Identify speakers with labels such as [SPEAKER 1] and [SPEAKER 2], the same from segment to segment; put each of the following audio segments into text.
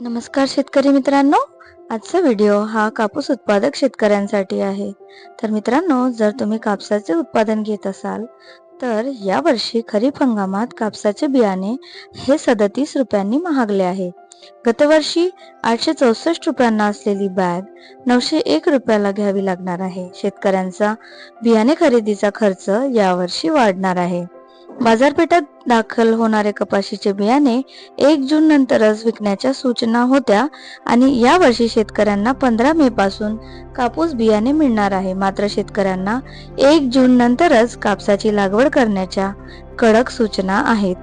[SPEAKER 1] नमस्कार शेतकरी मित्रांनो. आजचा व्हिडिओ हा कापूस उत्पादक शेतकऱ्यांसाठी आहे. तर मित्रांनो जर तुम्ही कापसाचे उत्पादन घेत असाल तर या वर्षी खरीप हंगामात कापसाचे बियाणे हे सदतीस रुपयांनी महागले आहे. गतवर्षी आठशे चौसष्ट रुपयांना असलेली बॅग नऊशे एक रुपयाला घ्यावी लागणार आहे. शेतकऱ्यांचा बियाणे खरेदीचा खर्च यावर्षी वाढणार आहे. बाजारपेठात दाखल होणारे कपाशीचे बियाणे एक जून नंतरच विकण्याच्या सूचना होत्या आणि यावर्षी शेतकऱ्यांना पंधरा मे पासून कापूस बियाणे मिळणार आहे. मात्र शेतकऱ्यांना एक जून नंतरच कापसाची लागवड करण्याच्या कडक सूचना आहेत.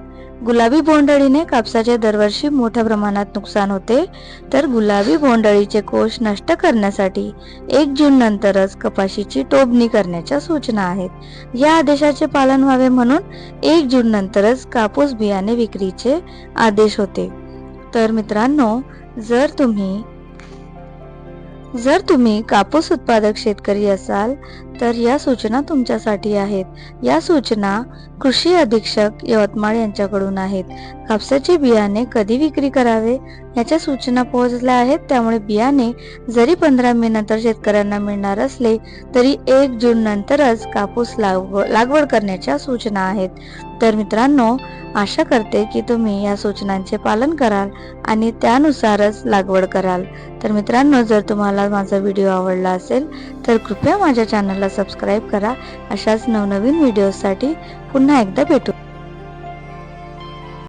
[SPEAKER 1] गुलाबी बोंडळीने कापसाचे दरवर्षी मोठ्या प्रमाणात नुकसान होते. तर गुलाबी बोंडअळीचे कोष नष्ट करण्यासाठी एक जून नंतरच कपाशीची टोबणी करण्याच्या सूचना आहेत. या आदेशाचे पालन व्हावे म्हणून एक जून नंतरच कापूस बियाणे विक्रीचे आदेश होते. तर मित्रांनो जर तुम्ही जर तुम्ही कापूस उत्पादक शेतकरी असाल तर या सूचना तुमच्यासाठी आहेत. या सूचना कृषी अधीक्षक यवतमाळ यांच्याकडून आहेत. कापसाचे बियाणे कधी विक्री करावे? याच्या सूचना पोहोचल्या आहेत. त्यामुळे बियाणे जरी पंधरा मे नंतर शेतकऱ्यांना मिळणार असले तरी एक जून नंतरच कापूस लाग लागवड करण्याच्या सूचना आहेत. तर मित्रांनो आशा करते की तुम्ही या सूचनांचे पालन कराल आणि त्यानुसारच लागवड कराल. तर मित्रांनो जर तुम्हाला माझा व्हिडिओ आवडला असेल तर कृपया माझ्या चॅनलला सबस्क्राईब करा. अशाच नवनवीन व्हिडिओसाठी पुन्हा एकदा भेटू.